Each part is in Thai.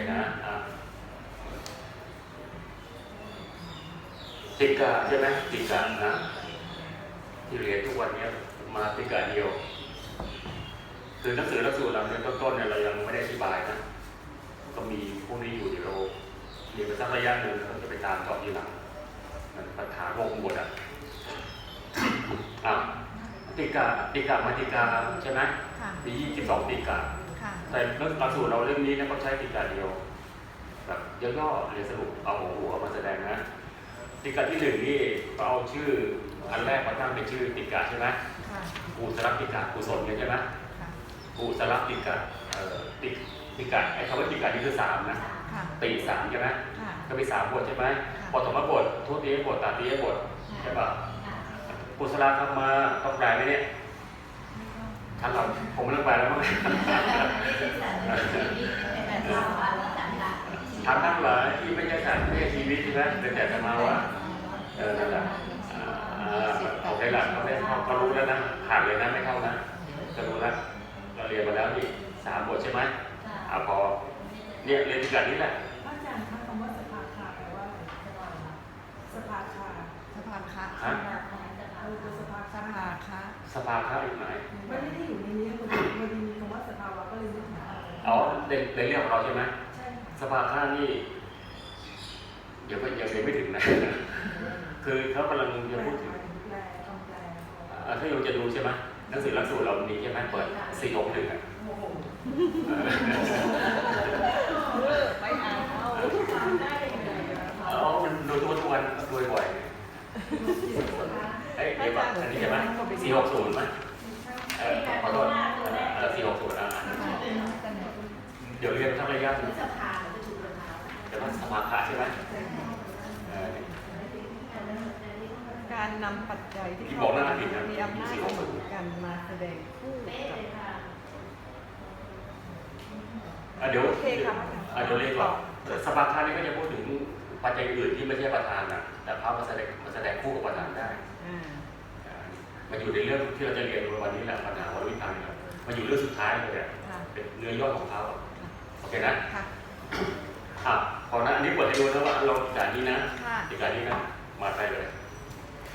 ดี๋นะติกาใช่ไหมติกานะที่เรียนทุกวันนี้มาติกาเดียว คือหนังสือและงสือเราเนี่ยต้นๆเนี่ยเรายังไม่ได้อธิบายนะก็มีพวกนี้อยู่เดี๋ยวเราเรียนไปสักระยะหนึ่งแล้วจะไปตามต่อทีหลังมันปัญหาวงบทอะอะติกาติกามาติกาใช่ไหมมียี่สิบสองติกา แต่เรื่องหลักสูตรเราเรื่องนี้นะก็ใช้ติกาเดียวแบบย่อๆเรียนสรุปเอาหัวมาแสดงนะติกาที่หนึ่งนี่ก็เอาชื่ออันแรกมาตั้งเป็นชื่อติกาใช่ไหมค่ะกุศลติกากุศลเนี่ยใช่ไหมค่ะกุศลติกาเอ่อติติกาไอ้คำว่าติกานี่คือสามนะค่ะตีสามใช่ไหมค่ะก็มีสามบทใช่ไหมปฐมบททุติยบทตติยบทใช่ป่ะกุศลธรรมาต้องแปลไหมเนี่ยท่านเราผมไม่ต้องแปลแล้วมั้ง ทำทั้งหลายที่ไม่ใช่สัตว์ไม่ใช่ชีวิตใช่ไหมเป็นแต่สมาวะเออนั่นแหละอ่าอ่าโอเคละเขาได้เขาเขารู้แล้วนะผ่านเลยนะไม่เข้านะจะรู้แล้วเราเรียนมาแล้วนี่สามบทใช่ไหมอ่าพอเนี่ยเรียนที่กันนี้แหละอาจารย์คะคำว่าสภาคาแปลว่าอะไรสภาคาสภาคะฮะเออคือสภาสคาภาคะสภาข้าวอีกไหนไม่ได้อยู่ในนี้พอดีพอดีมีคำว่าสภาวะก็เลยนึกถึงอาจารย์อ๋อในในเรื่องของเราใช่ไหมใช่ค่ะ สภาข้าวนี่เดี๋ยวก็ยังเรียนไม่ถึงนะ คือเขากำลังแปลจะพูดถึงแปลคำแปลอ่าถ้าโยมจะดูใช่ไหมหนังสือหลักสูตรเรามีใช่ไหมเปิดสี่หกหนึ่งอะโอ้โหไปอ่านเอาทำได้ยังไงอะอ๋อมันดูทุกทุกวันดูบ่อยๆเอ้ยเดี๋ยวก่อนอันนี้ใช่ไหมสี่หกศูนย์ไหมเออขอโทษเออสี่หกศูนย์อะเดี๋ยวเรียนทั้งระยะหนึ่งแต่ว่า สมาคาใช่ไหมเออการนำปัจจัยที่ที่บอกหน้าผิดนะมีอำนาจเหมือนกันมาแสดงคู่กับอะเดี๋ยวโอเคค่ะอะเดี๋ยวเรียนก่อนสมาคานี่ก็จะพูดถึงปัจจัยอื่นที่ไม่ใช่ประธานนะแต่พระมาแสดงมาแสดงคู่กับประธานได้อ่าอ่ามาอยู่ในเรื่องที่เราจะเรียนวันนี้แหละปัญหาวรวิพังเนี่ยมาอยู่เรื่องสุดท้ายเลยอะค่ะเป็นเนื้อย่อของเขาอะโอเคนะค่ะ อะพอนะอันนี้เปิดให้ดูนะว่าเราอีกการนี้นะค่ะอีกการนี้นะ มาไปเลย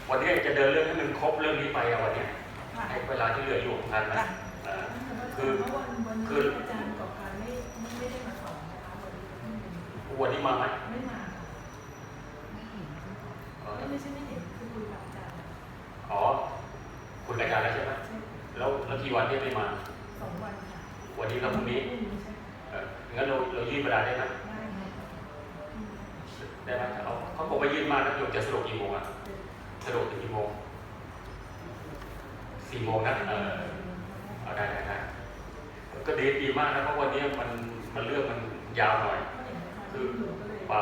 วันนี้จะเดินเรื่องให้มันครบเรื่องนี้ไปอะวันเนี้ยค่ะ ให้เวลาที่เหลืออยู่ของท่านนะจ้ะ อ่า คือวันวันนี้อาจารย์กอบการไม่ไม่ได้มาสอนนะคะวันนี้วันนี้มาไหมไม่มาเออไม่ใช่ไม่เห็นคือคุยกับอาจารย์อ๋อ คุณอาจารย์แล้วใช่ไหมใช่แล้วแล้วกี่วันที่ไม่มา สองวันค่ะวันนี้กับพรุ่งนี้ พรุ่งนี้ใช่เอองั้นเราเรายืดเวลาได้ไหมได้ ไหมได้ไหมเขาเขาคงไปยืดมากนะโยมจะสรุปกี่โมงอะสรุปถึงกี่โมงสี่โมงนะเออเอาได้ได้ได้ก็ดีดีมากนะเพราะวันนี้มันมันเรื่องมันยาวหน่อย คือเปล่า